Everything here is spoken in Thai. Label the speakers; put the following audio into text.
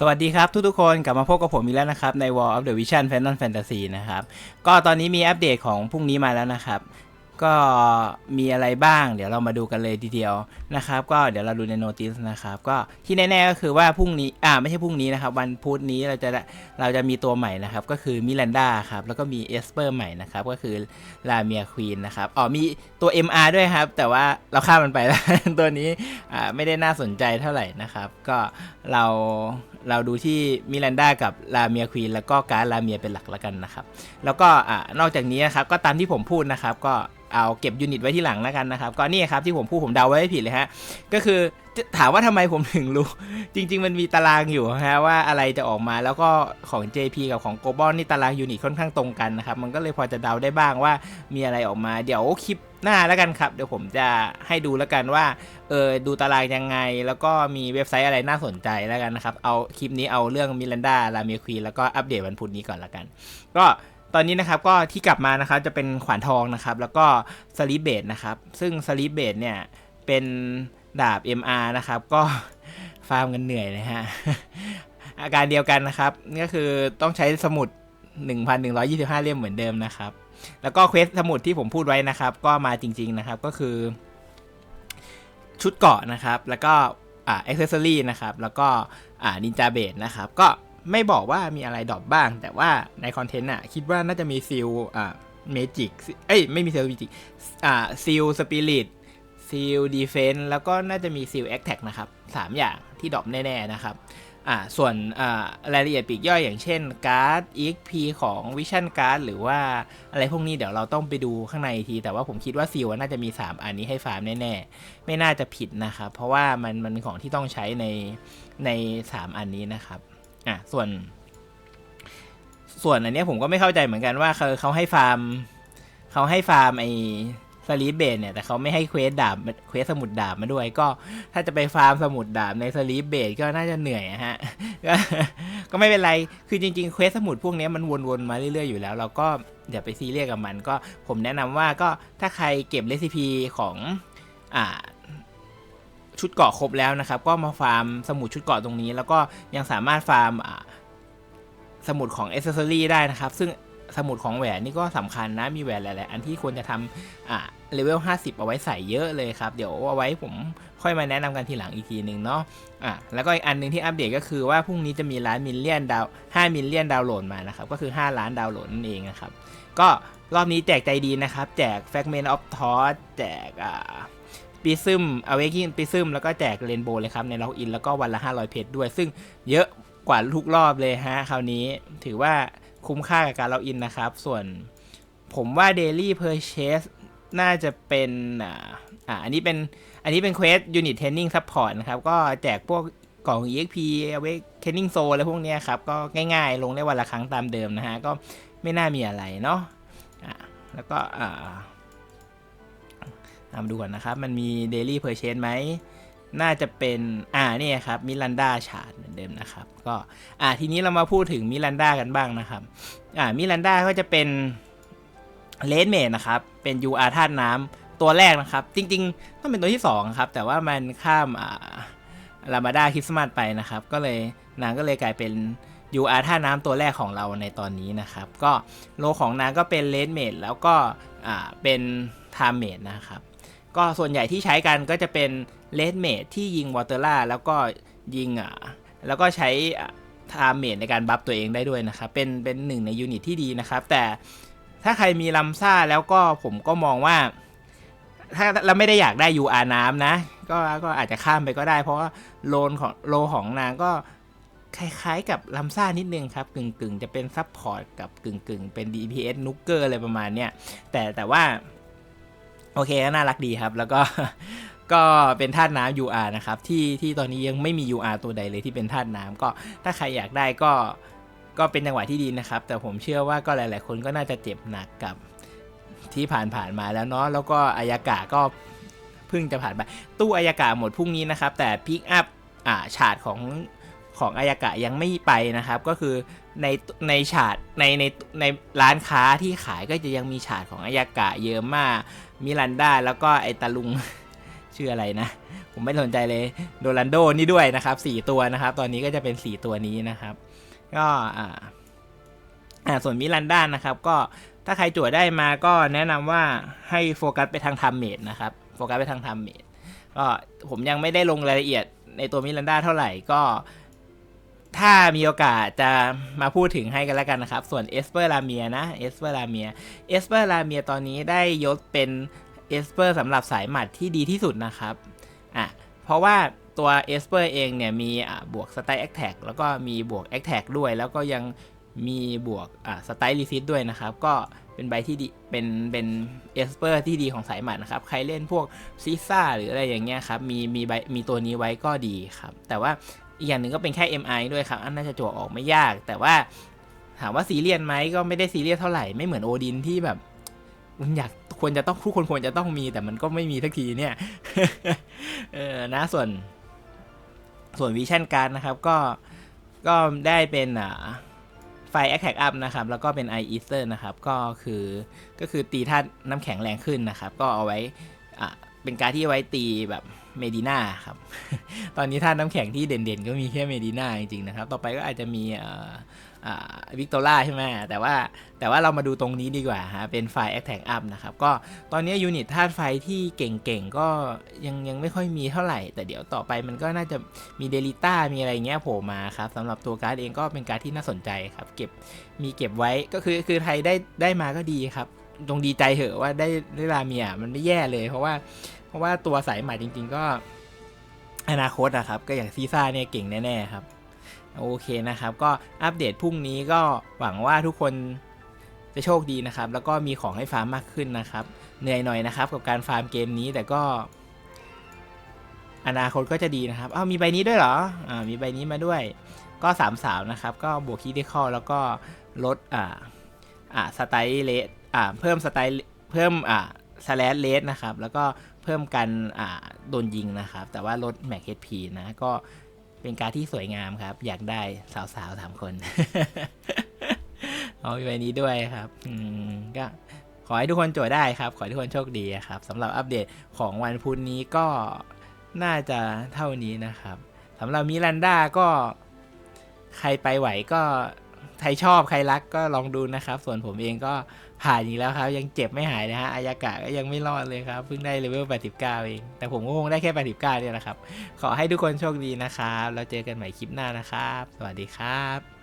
Speaker 1: สวัสดีครับทุกๆคนกลับมาพบกับผมอีกแล้วนะครับ ใน Wall of the Vision Final Fantasy นะครับ ก็ตอนนี้มีอัปเดตของพรุ่งนี้มาแล้วนะครับ ก็มีอะไรบ้าง เดี๋ยวเรามาดูกันเลยทีเดียวนะครับ ก็เดี๋ยวเราดูในโนติสนะครับ ก็ที่แน่ๆก็คือว่าพรุ่งนี้อ่าไม่ใช่พรุ่งนี้นะครับ วันพุธนี้เราจะเราจะมีตัวใหม่นะครับ ก็คือมิลันดาครับ แล้วก็มีเอสเปอร์ใหม่นะครับ ก็คือลาเมียควีนนะครับอ๋อมีตัว MR ด้วยครับ แต่ว่าเราข้ามมันไปแล้วตัวนี้อ่าไม่ได้น่าสนใจเท่าไหร่นะครับ ก็เรา เราดูที่มิลันดากับลาเมียควีนแล้วก็การลาเมียเป็นหลักแล้วกันนะครับ แล้วก็อ่านอกจากนี้นะครับก็ตามที่ผมพูดนะครับก็ เอาเก็บยูนิตไว้ที่หลังแล้วกันนะครับ ก็นี่ครับที่ผมพูดผมเดาไว้ไม่ผิดเลยฮะ ก็คือถามว่าทำไมผมถึงรู้ จริง ๆ มันมีตารางอยู่ฮะว่าอะไรจะออกมาแล้วก็ของ JP กับของ Global นี่ตารางยูนิตค่อนข้างตรงกันนะครับ มันก็เลยพอจะเดาได้บ้างว่ามีอะไรออกมาเดี๋ยวคลิปหน้าแล้วกันครับ เดี๋ยวผมจะให้ดูแล้วกันว่าเออดูตารางยังไง แล้วก็มีเว็บไซต์อะไรน่าสนใจแล้วกันนะครับ เอาคลิปนี้เอาเรื่องมิลันดาลาเมียควีแล้วก็อัปเดตวันพุธนี้ก่อนและกัน ก็ ตอนนี้นะครับก็ที่กลับมานะครับจะเป็นขวานทองนะครับ แล้วก็สลีเบดนะครับ ซึ่งสลีเบดเนี่ยเป็นดาบ MR นะครับ ก็ฟาร์มกันเหนื่อยเลยฮะ อาการเดียวกันนะครับ ก็คือต้องใช้สมุด 1,125 เล่มเหมือนเดิมนะครับ แล้วก็เควสสมุดที่ผมพูดไว้นะครับ ก็มาจริง ๆนะครับก็คือ ชุดเกาะนะครับ แล้วก็อ่าอ็อกเซสซอรี่นะครับ แล้วก็อ่านินจาเบดนะครับ ก็ ไม่บอกว่ามีอะไรดรอปบ้าง แต่ว่าในคอนเทนต์อะคิดว่าน่าจะมีซิลอ่าเมจิกเอ้ยไม่มีซิลเมจิกอ่าซิลสปิริตซิลดีเฟนแล้วก็น่าจะมีซิลแอคแท็กนะครับสามอย่างที่ดรอปแน่ๆนะครับอ่าส่วนอ่ารายละเอียดปีกย่อยอย่างเช่นการ์ด EXP ของ Vision Card หรือว่าอะไรพวกนี้เดี๋ยวเราต้องไปดูข้างในที แต่ว่าผมคิดว่าซิลน่าจะมี 3 อันนี้ให้ฟาร์มแน่ๆ ไม่น่าจะผิดนะครับ เพราะว่ามันมันเป็นของที่ต้องใช้ในใน 3 อันนี้นะครับ อะส่วน ส่วนอันนี้ผมก็ไม่เข้าใจเหมือนกันว่าเขาเขาให้ฟาร์มเขาให้ฟาร์มไอสลีปเบดเนี่ยแต่เขาไม่ให้เควสดาบเควสสมุดดาบมาด้วย ก็ถ้าจะไปฟาร์มสมุดดาบในสลีปเบดก็น่าจะเหนื่อยอะฮะก็ไม่เป็นไรคือจริงๆเควสสมุดพวกนี้มันวนๆมาเรื่อยๆอยู่แล้ว เราก็อย่าไปซีเรียสกับมันก็ผมแนะนำว่าก็ถ้าใครเก็บเรซิปีของอ่า ชุดเกาะครบแล้วนะครับ ก็มาฟาร์มสมุดชุดเกาะตรงนี้ แล้วก็ยังสามารถฟาร์มสมุดของ a อ c e s s o r y ได้นะครับ ซึ่งสมุดของแหวนนี่ก็สำคัญนะมีแหวนหลายๆอันที่ควรจะทำอ่าเลเวล 50 เอาไว้ใส่เยอะเลยครับ เดี๋ยวเอาไว้ผมค่อยมาแนะนำกันทีหลังอีกทีหนึ่งเนาะอะแล้วก็อีกอันหนึงที่อัปเดตก็คือว่าพรุ่งนี้จะมีล้านมิลเลียนดาว5มิลเลียนดาวน์โหลดมานะครับ ก็คือ 5 ล้านดาวน์โหลดนั่นเองนะครับ ก็รอบนี้แจกใจดีนะครับ แจก Fragment of Thought แจกอ่า ปีซึมอเวกินปีซึมแล้วก็แจกเรนโบว์เลยครับ ในล็อกอินแล้วก็วันละ 500 เพชรด้วย ซึ่งเยอะกว่าทุกรอบเลยฮะ คราวนี้ถือว่าคุ้มค่ากับการล็อกอินนะครับ ส่วนผมว่า Daily Purchase น่าจะเป็นอ่าอ่าอันนี้เป็นอันนี้เป็นเควส Unit Training Support นะครับ ก็แจกพวกกล่อง EXP Awakening Soul อะไรพวกเนี้ยครับ ก็ง่ายๆ ลงได้วันละครั้งตามเดิมนะฮะ ก็ไม่น่ามีอะไรเนาะอ่าแล้วก็อ่าามดูก่อนนะครับ มันมี Daily Purchase ไหม น่าจะเป็น อ่านี่ครับมิลันดาชาร์ดเหมือนเดิมนะครับ ก็ อ่าทีนี้เรามาพูดถึงมิลันดากันบ้างนะครับ อ่ามิลันดาก็จะเป็นเลนเมดนะครับ เป็น UR ธาตุน้ำตัวแรกนะครับ จริงๆ ต้องเป็นตัวที่2ครับ แต่ว่ามันข้าม อ่าลามาดาคริสต์มาสไปนะครับ ก็เลยนางก็เลยกลายเป็น UR ท่าน้ำตัวแรกของเราในตอนนี้นะครับ ก็โลของนางก็เป็นเลนเมดแล้วก็อ่าเป็นไทม์เมดนะครับ ก็ส่วนใหญ่ที่ใช้กันก็จะเป็นเลดเมดที่ยิงวอเตอร่าแล้วก็ยิงอะแล้วก็ใช้ไทม์เมดในการบัฟตัวเองได้ด้วยนะครับ เป็นเป็นหนึ่งในยูนิตที่ดีนะครับ แต่ถ้าใครมีลำซ่าแล้วก็ผมก็มองว่า ถ้าเราไม่ได้อยากได้ UR น้ำนะ ก็ก็อาจจะข้ามไปก็ได้ เพราะว่าโลนของโลของนางก็คล้ายๆกับลำซ่านิดนึงครับ กึ่งๆ จะเป็นซับพอร์ตกับกึ่งๆ เป็น DPS นุกเกอร์อะไรประมาณเนี้ยแต่แต่ว่า โอเคน่ารักดีครับ แล้วก็ก็เป็นธาตุน้ำ UR นะครับ ที่ที่ตอนนี้ยังไม่มี UR ตัวใดเลยที่เป็นธาตุน้ำก็ถ้าใครอยากได้ก็ก็เป็นจังหวะที่ดีนะครับ แต่ผมเชื่อว่าก็หลาย ๆ คนก็น่าจะเจ็บหนักกับที่ผ่านๆมาแล้วเนาะแล้วก็อายากะก็เพิ่งจะผ่านไปตู้อายากะหมดพรุ่งนี้นะครับ แต่พิกอัพอ่าฉาดของของอายากะยังไม่ไปนะครับ ก็คือในในฉาดในในในร้านค้าที่ขายก็จะยังมีฉาดของอายากะเยอะมาก มิลันดาแล้วก็ไอตาลุง ชื่ออะไรนะ ผมไม่สนใจเลยโดรันโดนี่ด้วยนะครับสี่ตัวนะครับ ตอนนี้ก็จะเป็นสี่ตัวนี้นะครับ ก็อ่าอ่าส่วนมิลันดานะครับ ก็ถ้าใครจั่วได้มาก็แนะนำว่าให้โฟกัสไปทางทำเมดนะครับ โฟกัสไปทางทำเมดก็ผมยังไม่ได้ลงรายละเอียดในตัวมิลันดาเท่าไหร่ก็ ถ้ามีโอกาสจะมาพูดถึงให้กันแล้วกันนะครับ ส่วนเอสเปอร์ลาเมียนะเอสเปอร์ลาเมียเอสเปอร์ลาเมียตอนนี้ได้ยศเป็นเอสเปอร์สำหรับสายหมัดที่ดีที่สุดนะครับอะเพราะว่าตัวเอสเปอร์เองเนี่ยมีอะบวกสไตล์แอคแท็กแล้วก็มีบวกแอคแท็กด้วย แล้วก็ยังมีบวกอะสไตล์รีซิตด้วยนะครับ ก็เป็นใบที่ดีเป็นเป็นเอสเปอร์ที่ดีของสายหมัดนะครับ ใครเล่นพวกซิซ่าหรืออะไรอย่างเงี้ยครับ มีมีใบมีตัวนี้ไว้ก็ดีครับ แต่ว่า อีกอย่างหนึ่งก็เป็นแค่ MI ด้วยครับ อันน่าจะจั่วออกไม่ยาก แต่ว่าถามว่าซีเรียสไหมก็ไม่ได้ซีเรียสเท่าไหร่ ไม่เหมือนโอดินที่แบบมันอยากควรจะต้องทุกคนควรจะต้องมี แต่มันก็ไม่มีสักทีเนี่ย เออนะส่วน ส่วนวิชั่นการนะครับ ก็ก็ได้เป็นอ่าไฟ Attack Up นะครับ แล้วก็เป็น i e a s t e r นะครับ ก็คือก็คือตีธาตุน้ำแข็งแรงขึ้นนะครับ ก็เอาไว้อ่า เป็นการที่ไว้ตีแบบเมดิน่าครับ ตอนนี้ท่าน้ำแข็งที่เด่นๆ ก็มีแค่เมดิน่าจริงๆนะครับ ต่อไปก็อาจจะมีวิกตอร่าใช่ไหมแต่ว่าแต่ว่าเรามาดูตรงนี้ดีกว่าฮะเป็นไฟ Attack Up นะครับ ก็ตอนนี้ยูนิตธาตุไฟที่เก่งๆ ก็ยังยังไม่ค่อยมีเท่าไหร่ แต่เดี๋ยวต่อไปมันก็น่าจะมีเดลิต้ามีอะไรเงี้ยโผล่มาครับสำหรับตัวการ์ดเองก็เป็นการ์ดที่น่าสนใจครับ เก็บมีเก็บไว้ก็คือคือไทยได้ได้มาก็ดีครับจงดีใจเถอะว่าได้ได้ราเมียมันไม่แย่เลย เพราะว่า เพราะว่าตัวสายใหม่จริง ๆ ก็อนาคตอะครับ ก็อย่างซีซ่าเนี่ยเก่งแน่ๆครับ โอเคนะครับ ก็อัปเดตพรุ่งนี้ก็หวังว่าทุกคนจะโชคดีนะครับ แล้วก็มีของให้ฟาร์มมากขึ้นนะครับ เหนื่อยหน่อยนะครับ กับการฟาร์มเกมนี้แต่ก็ อนาคตก็จะดีนะครับอ้าวมีใบนี้ด้วยเหรออ่ามีใบนี้มาด้วย ก็สามสาวนะครับ ก็บวกคีดีคอแล้วก็ลดอ่าอ่าสไตล์เลสอ่าเพิ่มสไตล์เพิ่มอ่าสแลชเลสนะครับ แล้วก็ พิ่มกันโดนยิงนะครับ แต่ว่าลดแม็กเฮดพีนะ ก็เป็นการที่สวยงามครับ อยากได้สาวๆสามคน เอามีใบนี้ด้วยครับก็ขอให้ทุกคนโจทย์ได้ครับ ขอให้ทุกคนโชคดีครับสำหรับอัปเดตของวันพุธนี้ก็น่าจะเท่านี้นะครับสำหรับมิรันดาก็ใครไปไหวก็ ใครชอบใครรักก็ลองดูนะครับ ส่วนผมเองก็ผ่านอีกแล้วครับ ยังเจ็บไม่หายนะฮะอายากะก็ยังไม่รอดเลยครับเพิ่งได้เลเวล 89 เอง แต่ผมก็คงได้แค่ 89 เนี่ยแหละครับ ขอให้ทุกคนโชคดีนะครับแล้วเจอกันใหม่คลิปหน้านะครับ สวัสดีครับ